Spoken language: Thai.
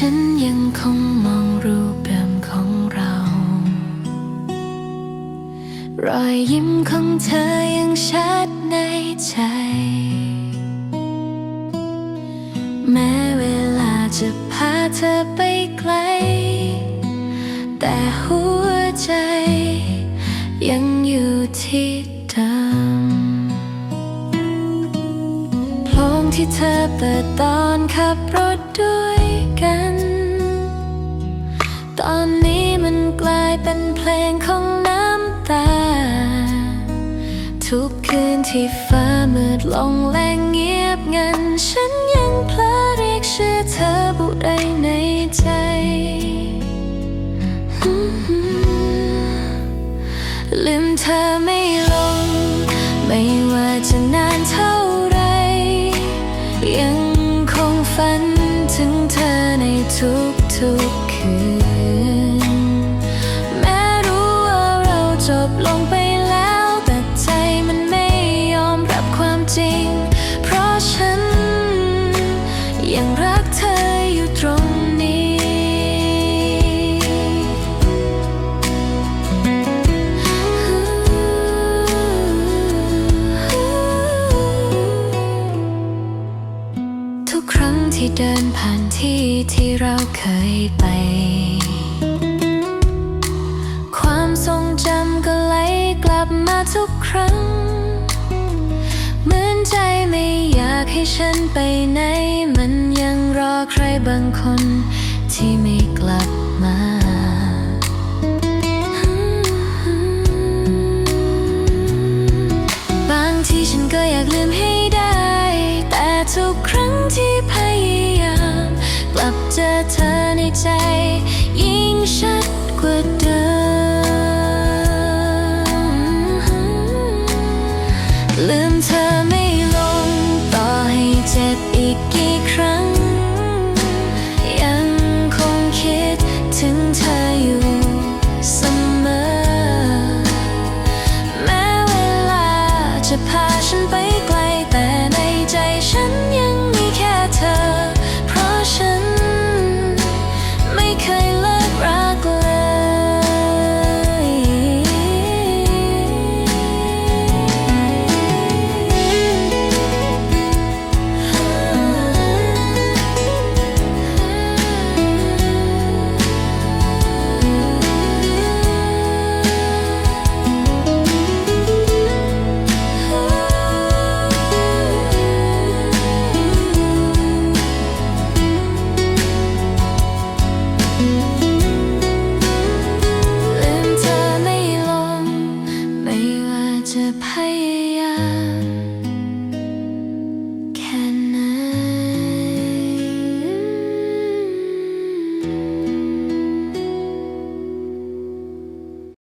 ฉันยังคงมองรูปเดิมของเรา รอยยิ้มของเธอยังชัดในใจ แม้เวลาจะพาเธอไปไกล แต่หัวใจยังอยู่ที่ ที่เธอเปิดตอนขับรถด้วยกัน ตอนนี้มันกลายเป็นเพลงของน้ำตา ทุกคืนที่ฟ้ามืดลงและเงียบงัน ฉันยังเพลอเรียกชื่อเธอบุไรในใจลืมเธอไม่ ถึงเธอในทุกๆคืน แม้รู้ว่าเราจบลงไปแล้ว แต่ใจมันไม่ยอมรับความจริง เพราะฉันยังรักเธอ เดินผ่านที่ที่เราเคยไป ความทรงจำก็ไหลกลับมาทุกครั้ง เหมือนใจไม่อยากให้ฉันไปไหน มันยังรอใครบางคนที่ไม่กลับมาบางทีฉันก็อยากลืม เจอเธอในใจ ยิ่งชัดกว่าเดิม ลืมเธอไม่ลง ต่อให้เจ็บอีกกี่ครั้ง ยังคงคิดถึงเธออยู่เสมอ แม้เวลาจะผ่าน 只配。